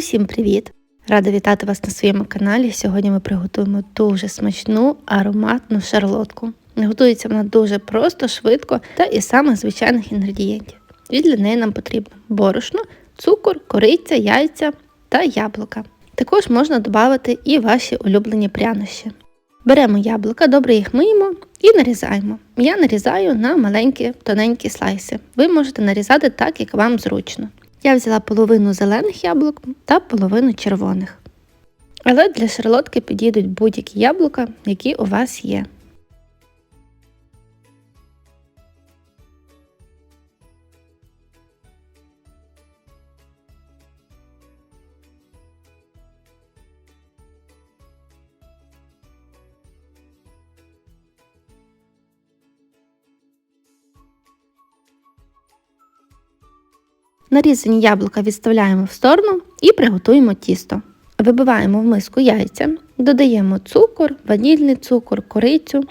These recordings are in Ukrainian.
Усім привіт! Рада вітати вас на своєму каналі. Сьогодні ми приготуємо дуже смачну ароматну шарлотку. Готується вона дуже просто, швидко та із самих звичайних інгредієнтів. І для неї нам потрібно борошно, цукор, кориця, яйця та яблука. Також можна додати і ваші улюблені прянощі. Беремо яблука, добре їх миємо і нарізаємо. Я нарізаю на маленькі тоненькі слайси. Ви можете нарізати так, як вам зручно. Я взяла половину зелених яблук та половину червоних. Але для шарлотки підійдуть будь-які яблука, які у вас є. Нарізані яблука відставляємо в сторону і приготуємо тісто. Вибиваємо в миску яйця, додаємо цукор, ванільний цукор, корицю,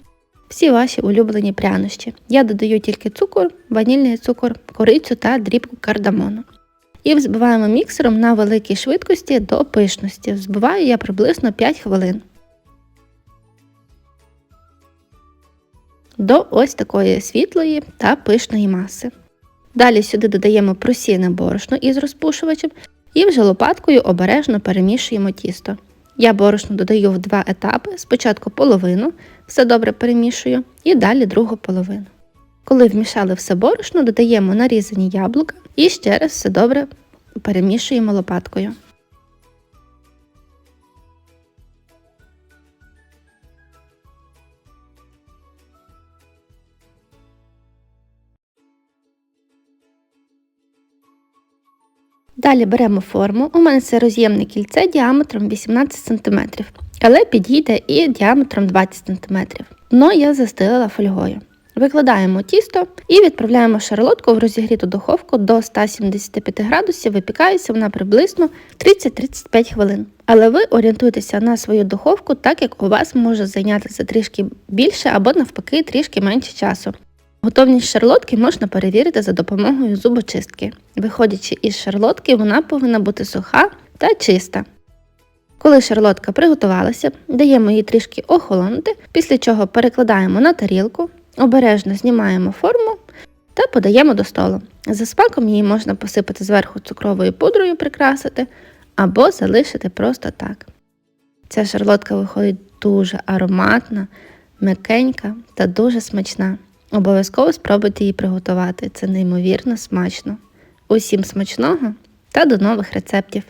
всі ваші улюблені прянощі. Я додаю тільки цукор, ванільний цукор, корицю та дрібку кардамону. І взбиваємо міксером на великій швидкості до пишності. Взбиваю я приблизно 5 хвилин. До ось такої світлої та пишної маси. Далі сюди додаємо просіяне борошно із розпушувачем і вже лопаткою обережно перемішуємо тісто. Я борошно додаю в два етапи: спочатку половину, все добре перемішую, і далі другу половину. Коли вмішали все борошно, додаємо нарізані яблука і ще раз все добре перемішуємо лопаткою. Далі беремо форму. У мене це роз'ємне кільце діаметром 18 см, але підійде і діаметром 20 см. Дно я застелила фольгою. Викладаємо тісто і відправляємо шарлотку в розігріту духовку до 175 градусів, випікається вона приблизно 30-35 хвилин. Але ви орієнтуйтеся на свою духовку, так як у вас може зайнятися трішки більше або навпаки трішки менше часу. Готовність шарлотки можна перевірити за допомогою зубочистки. Виходячи із шарлотки, вона повинна бути суха та чиста. Коли шарлотка приготувалася, даємо їй трішки охолонути, після чого перекладаємо на тарілку, обережно знімаємо форму та подаємо до столу. За смаком її можна посипати зверху цукровою пудрою, прикрасити або залишити просто так. Ця шарлотка виходить дуже ароматна, м'якенька та дуже смачна. Обов'язково спробуйте її приготувати, це неймовірно смачно. Усім смачного та до нових рецептів!